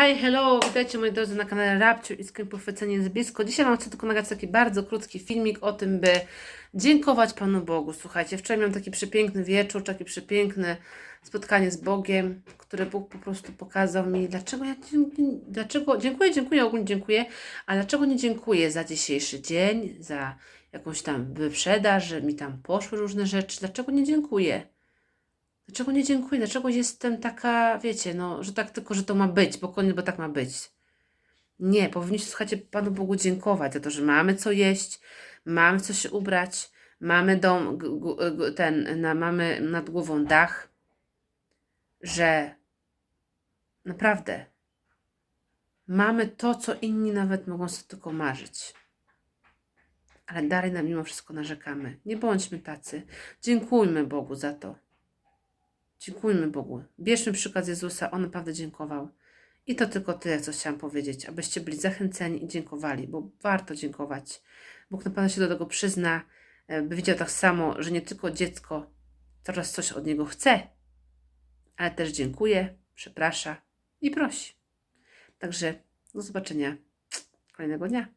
Hi, hello, witajcie moi drodzy na kanale Rapciu i Skryń Pochwycenie jest blisko. Dzisiaj mam chcę tylko nagrać taki bardzo krótki filmik o tym, by dziękować Panu Bogu. Słuchajcie, wczoraj miałam taki przepiękny wieczór, takie przepiękne spotkanie z Bogiem, które Bóg po prostu pokazał mi, dlaczego ja dlaczego, dziękuję, dziękuję, ogólnie dziękuję, ale dlaczego nie dziękuję za dzisiejszy dzień, za jakąś tam wyprzedaż, że mi tam poszły różne rzeczy, dlaczego nie dziękuję? Dlaczego nie dziękuję? Dlaczego jestem taka, wiecie, no, że tak tylko, że to ma być, bo koniec, bo tak ma być. Nie, powinniście, słuchajcie, Panu Bogu dziękować za to, że mamy co jeść, mamy co się ubrać, mamy dom, ten, na, mamy nad głową dach, że naprawdę mamy to, co inni nawet mogą sobie tylko marzyć. Ale dalej na mimo wszystko narzekamy. Nie bądźmy tacy. Dziękujmy Bogu za to. Dziękujmy Bogu. Bierzmy przykład Jezusa, On naprawdę dziękował. I to tylko tyle, co chciałam powiedzieć, abyście byli zachęceni i dziękowali, bo warto dziękować. Bóg na pewno się do tego przyzna, e, by widział tak samo, że nie tylko dziecko coraz coś od Niego chce, ale też dziękuję, przeprasza i prosi. Także do zobaczenia kolejnego dnia.